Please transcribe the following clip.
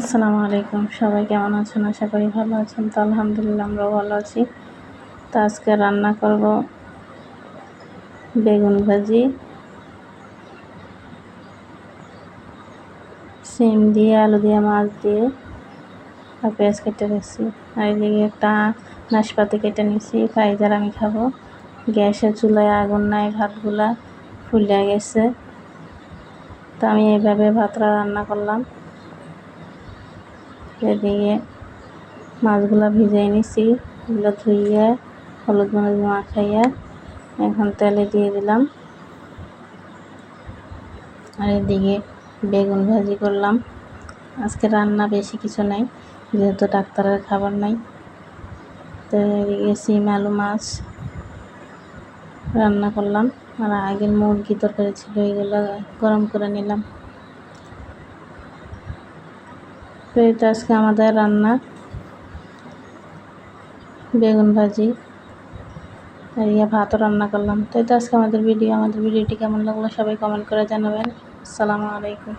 আসসালামু আলাইকুম। সবাই কেমন আছেন? আশা করি ভালো আছেন। তো আলহামদুলিল্লাহ, আমরাও ভালো আছি। তো আজকে রান্না করব বেগুন ভাজি। সিম দিয়ে, আলু দিয়ে, মাছ দিয়ে আর পেঁয়াজ কেটে রেখেছি আর এদিকে একটা নাশপাতি কেটে নিছি ফাইজার আমি খাব। গ্যাসের চুলায় আগুন নাই, ভাতগুলা ফুলে গেছে। তো আমি এইভাবে ভাতটা রান্না করলাম। এদিকে মাছগুলো ভিজাই নিছি। এগুলো ধুইয়া, হলুদ মরিচ মাখাইয়া এখন তেলে দিয়ে দিলাম। আর এদিকে বেগুন ভাজি করলাম। আজকে রান্না বেশি কিছু নাই, যেহেতু ডাক্তারের খাবার নাই। তো এদিকে সিম আলু মাছ রান্না করলাম। আর আগের মুরগি তরকারি ছিল, এগুলো গরম করে নিলাম। তো এটা আজকে আমাদের রান্না। বেগুন ভাজি। আর ইয়ে ভাতও রান্না করলাম। তো এটা আজকে আমাদের ভিডিও আমাদের ভিডিওটি কেমন লাগল সবাই কমেন্ট করে জানাবেন। আসসালামু আলাইকুম।